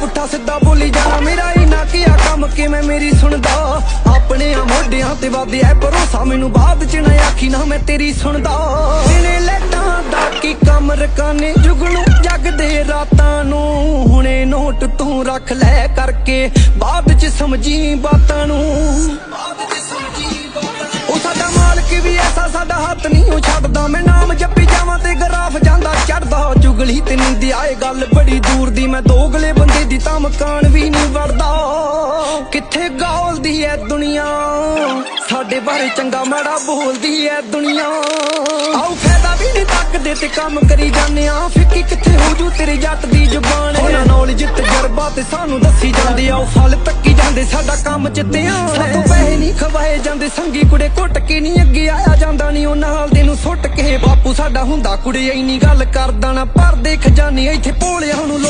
ਪੁੱਠਾ ਸਿੱਧਾ ਬੋਲੀ ਜਾਣਾ ਮੇਰਾ ਹੀ ਨਾ ਕੀਆ ਕੰਮ? ਕਿਵੇਂ ਮੇਰੀ ਸੁਣਦਾ? ਆਪਣੇ ਆ ਮੋਢਿਆਂ ਤੇ ਵਾਦਿਆ ਭਰੋਸਾ, ਮੈਨੂੰ ਬਾਅਦ ਚ ਨਾ ਆਖੀ ਨਾ ਮੈਂ ਤੇਰੀ ਸੁਣਦਾ। ਦਿਨੇ ਲੈਟਾਂ ਦਾ ਕੀ ਕੰਮ? ਰਕਾਨੇ ਜੁਗਣੂ ਜਗਦੇ ਰਾਤਾਂ ਨੂੰ। ਹੁਣੇ ਨੋਟ ਤੂੰ ਰੱਖ ਲੈ ਕਰਕੇ, ਬਾਅਦ ਚ ਸਮਝੀ ਬਾਤਾਂ ਨੂੰ। ਬਾਅਦ ਚ ਸਮਝੀ ਬਾਤਾਂ ਉਹ ਸਾਡਾ ਮਾਲਕ ਵੀ ਐਸਾ, ਸਾਡਾ ਹੱਥ ਨਹੀਂ ਉਹ ਛੱਡਦਾ। ਮੈਂ ਨਾਮ ਜੱਪੀ ਚੁਗਲੀ ਤੇ ਨਿੰਦੀ ਆਏ ਗੱਲ ਬੜੀ ਦੂਰ ਦੀ। ਮੈਂ ਦੋਗਲੇ ਬੰਦੇ ਦੀ ਤਾਂ ਮਕਾਨ ਵੀ ਨਹੀਂ ਵੜਦਾ ਕਿੱਥੇ ਗਾਲਦੀ ਐ ਦੁਨੀਆ? ਸਾਡੇ ਬਾਰੇ ਚੰਗਾ ਮਾੜਾ ਬੋਲਦੀ ਐ ਦੁਨੀਆ। ਆਉ ਫਾਇਦਾ ਵੀ ਨਹੀਂ ਤੱਕਦੇ ਤੇ ਕੰਮ ਕਰੀ ਜਾਂਦੇ ਆ। ਫਿੱਕੀ ਕਿੱਥੇ ਹੋ ਜੂ ਤੇਰੀ ਜੱਟ ਦੀ ਜ਼ੁਬਾਨ? ਉਹਨਾਂ ਨੌਲੇਜ ਤਜਰਬਾ ਤੇ ਸਾਨੂੰ ਦੱਸੀ ਜਾਂਦੇ ਆ। ਉਹ ਫਲ ਤੱਕੀ ਜਾਂਦੇ ਸਾਡਾ ਕੰਮ ਚ ਧਿਆਨ ਸਾਤੋਂ ਪੈਸੇ ਨਹੀਂ ਖਵਾਏ ਜਾਂਦੇ। ਸੰਗੀ ਕੁੜੇ ਘੁੱਟ ਕੇ ਨਹੀਂ ਅੱਗੇ ਆਇਆ ਜਾਂਦਾ। ਨਹੀਂ ਉਹ ਨਾਲ ਸੁੱਟ ਕੇ ਬਾਪੂ ਸਾਡਾ ਹੁੰਦਾ ਕੁੜੀ, ਇੰਨੀ ਗੱਲ ਕਰਦਾ ਨਾ। ਪਰਦੇ ਖਜ਼ਾਨੇ ਇੱਥੇ ਭੋਲਿਆਂ ਨੂੰ